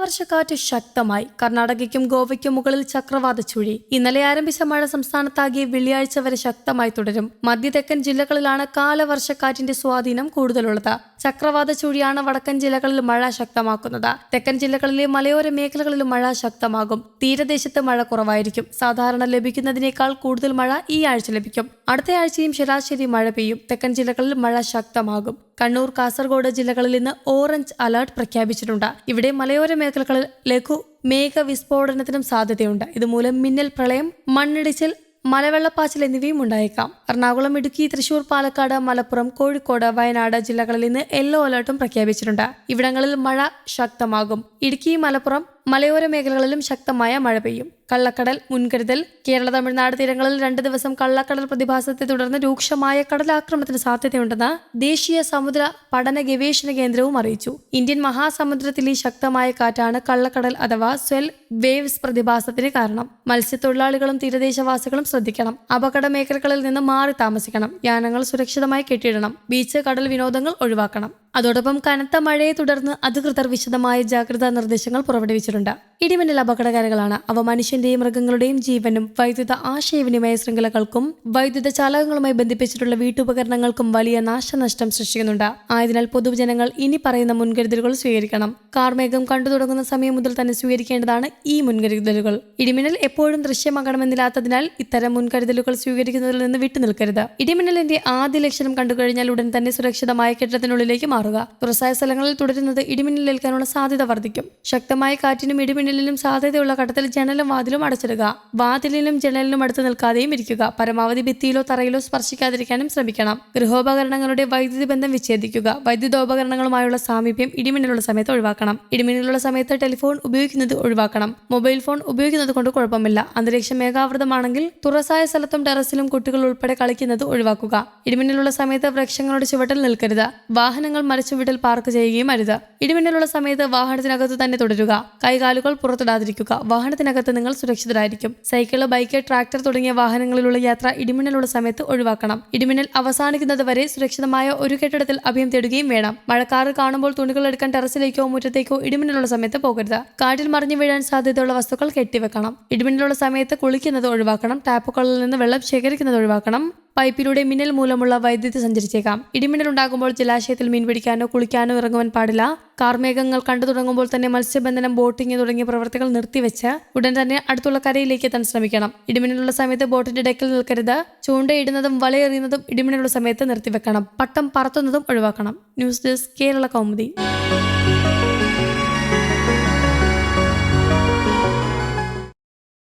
കാലവർഷക്കാറ്റ് ശക്തമായി. കർണാടകയ്ക്കും ഗോവയ്ക്കും മുകളിൽ ചക്രവാത ചുഴി. ഇന്നലെ ആരംഭിച്ച മഴ സംസ്ഥാനത്താകെ വെള്ളിയാഴ്ച വരെ ശക്തമായി തുടരും. മധ്യ തെക്കൻ ജില്ലകളിലാണ് കാലവർഷക്കാറ്റിന്റെ സ്വാധീനം കൂടുതലുള്ളത്. ചക്രവാത ചുഴിയാണ് വടക്കൻ ജില്ലകളിൽ മഴ ശക്തമാക്കുന്നത്. തെക്കൻ ജില്ലകളിലെ മലയോര മേഖലകളിലും മഴ ശക്തമാകും. തീരദേശത്ത് മഴ കുറവായിരിക്കും. സാധാരണ ലഭിക്കുന്നതിനേക്കാൾ കൂടുതൽ മഴ ഈ ആഴ്ച ലഭിക്കും. അടുത്ത ആഴ്ചയും ശരാശരി മഴ പെയ്യും. തെക്കൻ ജില്ലകളിൽ മഴ ശക്തമാകും. കണ്ണൂർ കാസർഗോഡ് ജില്ലകളിൽ ഇന്ന് ഓറഞ്ച് അലർട്ട് പ്രഖ്യാപിച്ചിട്ടുണ്ട്. ഇവിടെ മലയോര മേഖലകളിൽ ലഘു മേഘ വിസ്ഫോടനത്തിനും സാധ്യതയുണ്ട്. ഇതുമൂലം മിന്നൽ പ്രളയം മണ്ണിടിച്ചിൽ മലവെള്ളപ്പാച്ചിൽ എന്നിവയും ഉണ്ടായേക്കാം. എറണാകുളം ഇടുക്കി തൃശൂർ പാലക്കാട് മലപ്പുറം കോഴിക്കോട് വയനാട് ജില്ലകളിൽ ഇന്ന് യെല്ലോ അലർട്ടും പ്രഖ്യാപിച്ചിട്ടുണ്ട്. ഇവിടങ്ങളിൽ മഴ ശക്തമാകും. ഇടുക്കി മലപ്പുറം മലയോര മേഖലകളിലും ശക്തമായ മഴ പെയ്യും. കള്ളക്കടൽ മുൻകരുതൽ കേരള തമിഴ്നാട് തീരങ്ങളിൽ രണ്ട് ദിവസം കള്ളക്കടൽ പ്രതിഭാസത്തെ തുടർന്ന് രൂക്ഷമായ കടലാക്രമണത്തിന് സാധ്യതയുണ്ടെന്ന് ദേശീയ സമുദ്ര പഠന ഗവേഷണ കേന്ദ്രവും അറിയിച്ചു. ഇന്ത്യൻ മഹാസമുദ്രത്തിലെ ശക്തമായ കാറ്റാണ് കള്ളക്കടൽ അഥവാ സ്വെൽ വേവ്സ് പ്രതിഭാസത്തിന് കാരണം. മത്സ്യത്തൊഴിലാളികളും തീരദേശവാസികളും ശ്രദ്ധിക്കണം. അപകട മേഖലകളിൽ നിന്ന് മാറി താമസിക്കണം. യാനങ്ങൾ സുരക്ഷിതമായി കെട്ടിയിടണം. ബീച്ച് കടൽ വിനോദങ്ങൾ ഒഴിവാക്കണം. അതോടൊപ്പം കനത്ത മഴയെ തുടർന്ന് അധികൃതർ വിശദമായ ജാഗ്രതാ നിർദ്ദേശങ്ങൾ പുറപ്പെടുവിച്ചിട്ടുണ്ട്. ഇടിമിന്നൽ അപകടകാരികളാണ് അവ മനുഷ്യന്റെയും മൃഗങ്ങളുടെയും ജീവനും വൈദ്യുത ആശയവിനിമയ ശൃംഖലകൾക്കും വൈദ്യുത ചാലകങ്ങളുമായി ബന്ധിപ്പിച്ചിട്ടുള്ള വീട്ടുപകരണങ്ങൾക്കും വലിയ നാശനഷ്ടം സൃഷ്ടിക്കുന്നുണ്ട്. ആയതിനാൽ പൊതുജനങ്ങൾ ഇനി പറയുന്ന മുൻകരുതലുകൾ സ്വീകരിക്കണം. കാർമേഘം കണ്ടു തുടങ്ങുന്ന സമയം മുതൽ തന്നെ സ്വീകരിക്കേണ്ടതാണ് ഈ മുൻകരുതലുകൾ. ഇടിമിന്നൽ എപ്പോഴും ദൃശ്യമാകണമെന്നില്ലാത്തതിനാൽ ഇത്തരം മുൻകരുതലുകൾ സ്വീകരിക്കുന്നതിൽ നിന്ന് വിട്ടുനിൽക്കരുത്. ഇടിമിന്നലിന്റെ ആദ്യ ലക്ഷണം കണ്ടുകഴിഞ്ഞാൽ ഉടൻ തന്നെ സുരക്ഷിതമായ കെട്ടിടത്തിനുള്ളിലേക്ക് മാറുക. തുറസായ സ്ഥലങ്ങളിൽ തുടരുന്നത് ഇടിമിന്നലേൽക്കാനുള്ള സാധ്യത വർദ്ധിക്കും. ശക്തമായ കാറ്റിനും ഇടിമിന്നലിനും സാധ്യതയുള്ള ഘട്ടത്തിൽ ജനലും വാതിലും അടച്ചിടുക. വാതിലിനും ജനലിനും അടുത്ത് നിൽക്കാതെയും ഇരിക്കുക. പരമാവധി ഭിത്തിയിലോ തറയിലോ സ്പർശിക്കാതിരിക്കാനും ശ്രമിക്കണം. ഗൃഹോപകരണങ്ങളുടെ വൈദ്യുതി ബന്ധം വിച്ഛേദിക്കുക. വൈദ്യുതോപകരണങ്ങളുമായുള്ള സാമീപ്യം ഇടിമിന്നലുള്ള സമയത്ത് ഒഴിവാക്കണം. ഇടിമിന്നലുള്ള സമയത്ത് ടെലിഫോൺ ഉപയോഗിക്കുന്നത് ഒഴിവാക്കണം. മൊബൈൽ ഫോൺ ഉപയോഗിക്കുന്നത് കൊണ്ട് കുഴപ്പമില്ല. അന്തരീക്ഷം മേഘാവൃതമാണെങ്കിൽ തുറസായ സ്ഥലത്തും ടെറസിലും കുട്ടികൾ ഉൾപ്പെടെ കളിക്കുന്നത് ഒഴിവാക്കുക. ഇടിമിന്നലുള്ള സമയത്ത് വൃക്ഷങ്ങളുടെ ചുവട്ടിൽ നിൽക്കരുത്. വാഹനങ്ങൾ മരച്ചുവിട്ടിൽ പാർക്ക് ചെയ്യുകയും അരുത്. ഇടിമിന്നലുള്ള സമയത്ത് വാഹനത്തിനകത്ത് തന്നെ തുടരുക. കൈകാലുകൾ പുറത്തിടാതിരിക്കുക. വാഹനത്തിനകത്ത് നിങ്ങൾ സുരക്ഷിതരായിരിക്കും. സൈക്കിൾ ബൈക്ക് ട്രാക്ടർ തുടങ്ങിയ വാഹനങ്ങളിലുള്ള യാത്ര ഇടിമിന്നലുള്ള സമയത്ത് ഒഴിവാക്കണം. ഇടിമിന്നൽ അവസാനിക്കുന്നത് വരെ സുരക്ഷിതമായ ഒരു കെട്ടിടത്തിൽ അഭയം തേടുകയും വേണം. മഴക്കാറ് കാണുമ്പോൾ തുണികൾ എടുക്കാൻ ടെറസിലേക്കോ മുറ്റത്തേക്കോ ഇടിമിന്നലുള്ള സമയത്ത് പോകരുത്. കാറ്റിൽ മറിഞ്ഞു വീഴാൻ സാധ്യതയുള്ള വസ്തുക്കൾ കെട്ടിവെക്കണം. ഇടിമിന്നലുള്ള സമയത്ത് കുളിക്കുന്നത് ഒഴിവാക്കണം. ടാപ്പുകളിൽ നിന്ന് വെള്ളം ശേഖരിക്കുന്നത് ഒഴിവാക്കണം. പൈപ്പിലൂടെ മിന്നൽ മൂലമുള്ള വൈദ്യുതി സഞ്ചരിച്ചേക്കാം. ഇടിമിന്നൽ ഉണ്ടാകുമ്പോൾ ജലാശയത്തിൽ മീൻ പിടിക്കാനോ കുളിക്കാനോ ഇറങ്ങുവാൻ പാടില്ല. കാർമേഘങ്ങൾ കണ്ടു തുടങ്ങുമ്പോൾ തന്നെ മത്സ്യബന്ധനം ബോട്ടിംഗ് തുടങ്ങിയ പ്രവർത്തികൾ നിർത്തിവെച്ച് ഉടൻ തന്നെ അടുത്തുള്ള കരയിലേക്ക് എത്താൻ ശ്രമിക്കണം. ഇടിമിന്നലുള്ള സമയത്ത് ബോട്ടിന്റെ ഡെക്കിൽ നിൽക്കരുത്. ചൂണ്ടയിടുന്നതും വലയെറിയുന്നതും ഇടിമിന്നലുള്ള സമയത്ത് നിർത്തിവെക്കണം. പട്ടം പറത്തുന്നതും ഒഴിവാക്കണം. News desk Kerala Kaumudi.